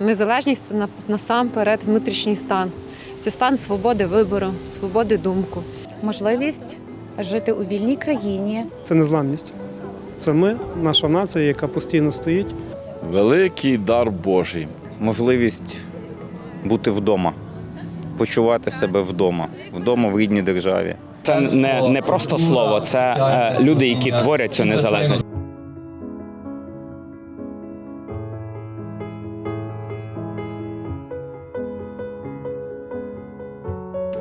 Незалежність це насамперед внутрішній стан. Це стан свободи вибору, свободи думку. можливість жити у вільній країні, Це незламність. Це ми, наша нація, яка постійно стоїть. Великий дар Божий. можливість бути вдома, почувати себе вдома, вдома в рідній державі. Це не, не просто слово, це е, люди, які творять цю незалежність.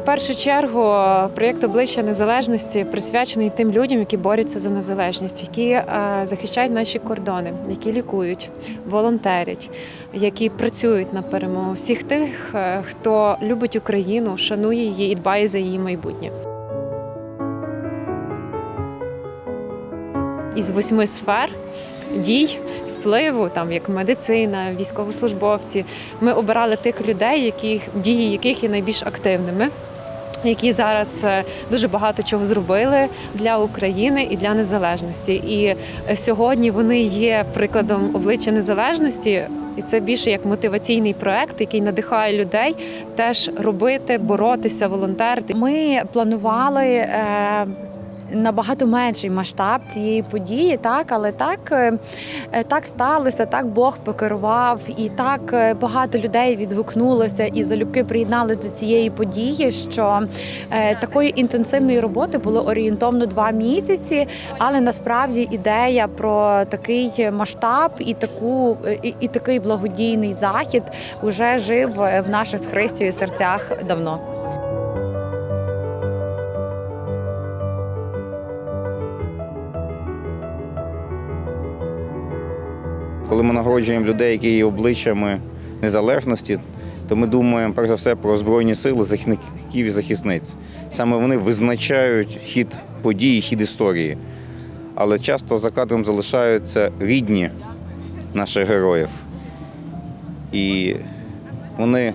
Першу чергу проєкт обличчя незалежності присвячений тим людям, які борються за незалежність, які е, захищають наші кордони, які лікують, волонтерять, які працюють на перемогу. Всіх тих, е, хто любить Україну, шанує її і дбає за її майбутнє. Із восьми сфер дій. Впливу, там як медицина, військовослужбовці. Ми обирали тих людей, яких дії яких є найбільш активними які зараз е, дуже багато чого зробили для України і для незалежності. І е, сьогодні вони є прикладом обличчя незалежності. І це більше як мотиваційний проект, який надихає людей теж робити, боротися, волонтерити. Ми планували е, набагато менший масштаб цієї події, так, але так, е, е, так сталося, так Бог покерував, і так е, багато людей відгукнулося і залюбки приєдналися до цієї події. Що такої інтенсивної роботи було орієнтовно два місяці, але насправді ідея про такий масштаб і таку і, і такий благодійний захід вже жив в наших з Христю серцях давно. Коли ми нагороджуємо людей, які є обличчями незалежності, то ми думаємо перш за все про збройні сили захисників і захисниць. Саме вони визначають хід подій, хід історії. Але часто за кадром залишаються рідні наших героїв. І вони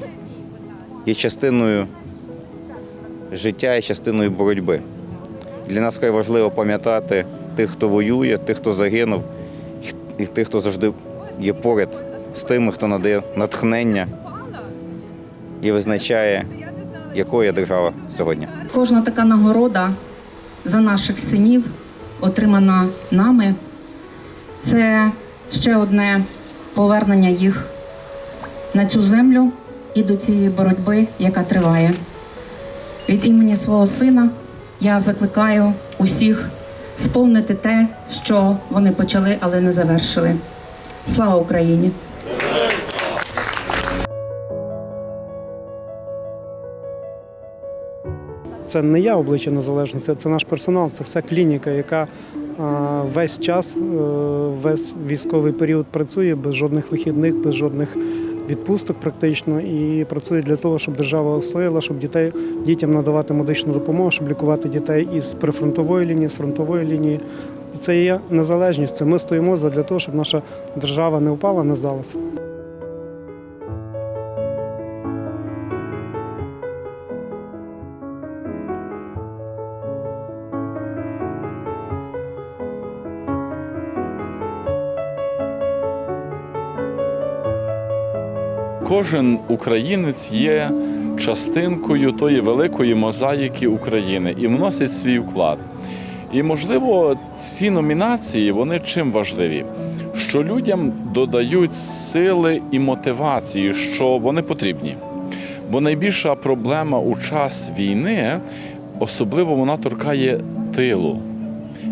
є частиною життя і частиною боротьби. Для нас важливо пам'ятати тих, хто воює, тих, хто загинув, і тих, хто завжди є поряд з тими, хто надає натхнення і визначає, якою є держава сьогодні. Кожна така нагорода за наших синів, отримана нами, це ще одне повернення їх на цю землю і до цієї боротьби, яка триває. Від імені свого сина я закликаю усіх сповнити те, що вони почали, але не завершили. Слава Україні! Це не я обличчя незалежності, це наш персонал, це вся клініка, яка весь час, е, весь військовий період працює без жодних вихідних, без жодних відпусток практично і працює для того, щоб держава устояла, щоб дітей дітям надавати медичну допомогу, щоб лікувати дітей із прифронтової лінії, з фронтової лінії. І це є незалежність. Це ми стоїмо для того, щоб наша держава не впала, не здалася. Кожен українець є частинкою тої великої мозаїки України і вносить свій вклад. І, можливо, ці номінації вони чим важливі? Що людям додають сили і мотивації, що вони потрібні. Бо найбільша проблема у час війни, особливо вона торкає тилу.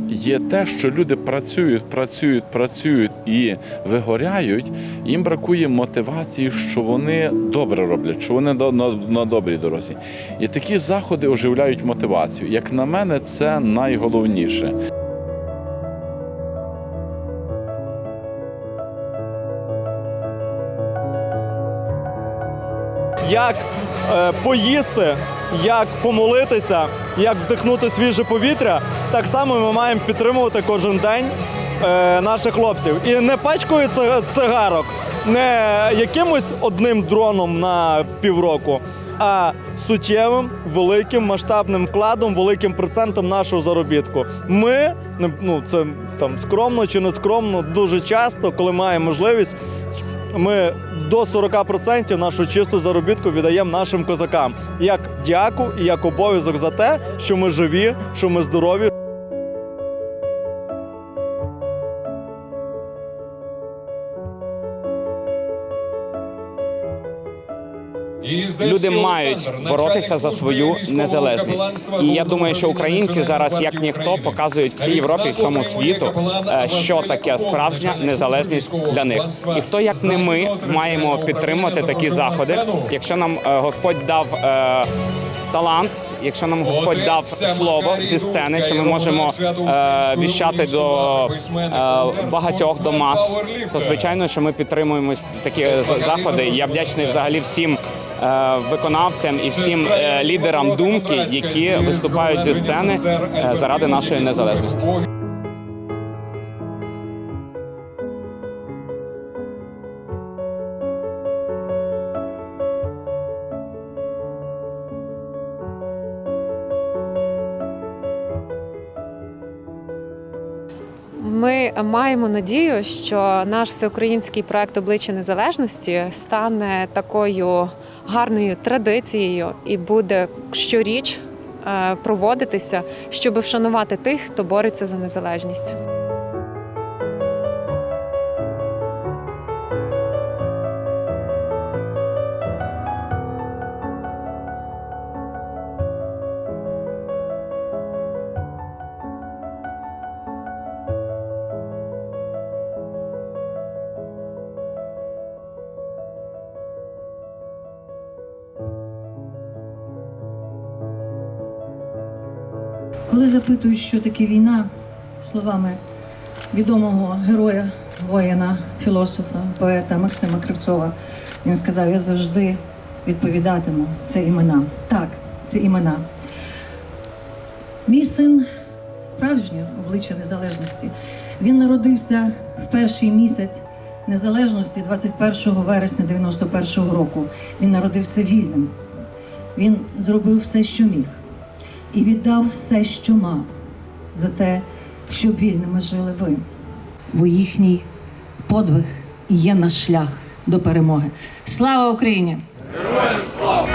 Є те, що люди працюють, працюють, працюють і вигоряють. Їм бракує мотивації, що вони добре роблять, що вони на, добрій дорозі. І такі заходи оживляють мотивацію. Як на мене, це найголовніше. Як е, поїсти, як помолитися, як вдихнути свіже повітря, так само ми маємо підтримувати кожен день е, наших хлопців. І не пачкою цига- цигарок, не якимось одним дроном на півроку, а суттєвим, великим масштабним вкладом, великим процентом нашого заробітку. Ми ну це там скромно чи не скромно, дуже часто, коли маємо можливість, ми до 40% нашу чисту заробітку віддаємо нашим козакам як дяку і як обов'язок за те, що ми живі, що ми здорові. Люди мають боротися за свою незалежність. І я думаю, що українці зараз, як ніхто, показують всій Європі, всьому світу, е, що таке справжня незалежність для них. І хто як не ми маємо підтримувати такі заходи, якщо нам е, Господь дав. Е, Талант, якщо нам Господь дав слово зі сцени, що ми можемо е, віщати до е, багатьох до мас, то звичайно, що ми підтримуємо такі заходи. Я вдячний взагалі всім е, виконавцям і всім е, лідерам думки, які виступають зі сцени е, заради нашої незалежності. Ми маємо надію, що наш всеукраїнський проект обличчя незалежності стане такою гарною традицією і буде щоріч е, проводитися, щоб вшанувати тих, хто бореться за незалежність. Коли запитують, що таке війна, словами відомого героя, воїна, філософа, поета Максима Кривцова, він сказав: Я завжди відповідатиму це імена. Так, це імена. Мій син справжнє обличчя незалежності. Він народився в перший місяць незалежності 21 вересня 91-го року. Він народився вільним. Він зробив все, що міг і віддав все, що мав, за те, щоб вільними жили ви. Бо їхній подвиг є наш шлях до перемоги. Слава Україні! Героям слава!